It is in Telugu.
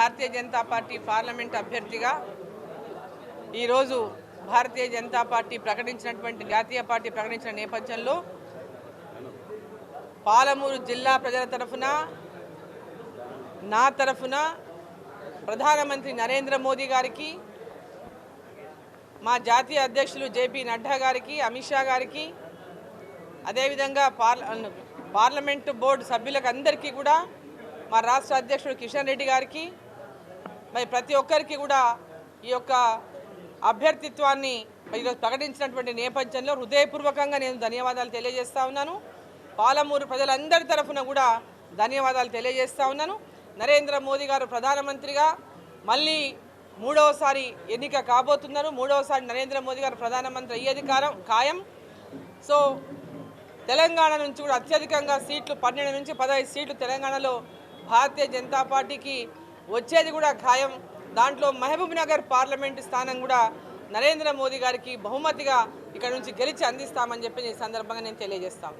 భారతీయ జనతా పార్టీ పార్లమెంట్ అభ్యర్థిగా ఈరోజు భారతీయ జనతా పార్టీ ప్రకటించినటువంటి జాతీయ పార్టీ ప్రకటించిన నేపథ్యంలో పాలమూరు జిల్లా ప్రజల తరఫున నా తరఫున ప్రధానమంత్రి నరేంద్ర మోదీ గారికి మా జాతీయ అధ్యక్షులు జేపీ నడ్డా గారికి అమిత్ షా గారికి అదేవిధంగా పార్ల పార్లమెంటు బోర్డు సభ్యులకు అందరికీ కూడా మా రాష్ట్ర అధ్యక్షుడు కిషన్ రెడ్డి గారికి మరి ప్రతి ఒక్కరికి కూడా ఈ యొక్క అభ్యర్థిత్వాన్ని ఈరోజు ప్రకటించినటువంటి నేపథ్యంలో హృదయపూర్వకంగా నేను ధన్యవాదాలు తెలియజేస్తా ఉన్నాను. పాలమూరు ప్రజలందరి తరఫున కూడా ధన్యవాదాలు తెలియజేస్తా ఉన్నాను. నరేంద్ర మోదీ గారు ప్రధానమంత్రిగా మళ్ళీ మూడవసారి ఎన్నిక కాబోతున్నారు. మూడవసారి నరేంద్ర మోదీ గారు ప్రధానమంత్రి అయ్యేది కారం ఖాయం. సో తెలంగాణ నుంచి కూడా అత్యధికంగా సీట్లు పన్నెండు నుంచి పదహైదు సీట్లు తెలంగాణలో భారతీయ జనతా పార్టీకి వచ్చేది కూడా ఖాయం దాంట్లో మహబూబ్ నగర్ పార్లమెంటు స్థానం కూడా నరేంద్ర మోదీ గారికి బహుమతిగా ఇక్కడ నుంచి గెలిచి అందిస్తామని చెప్పి ఈ సందర్భంగా నేను తెలియజేస్తాను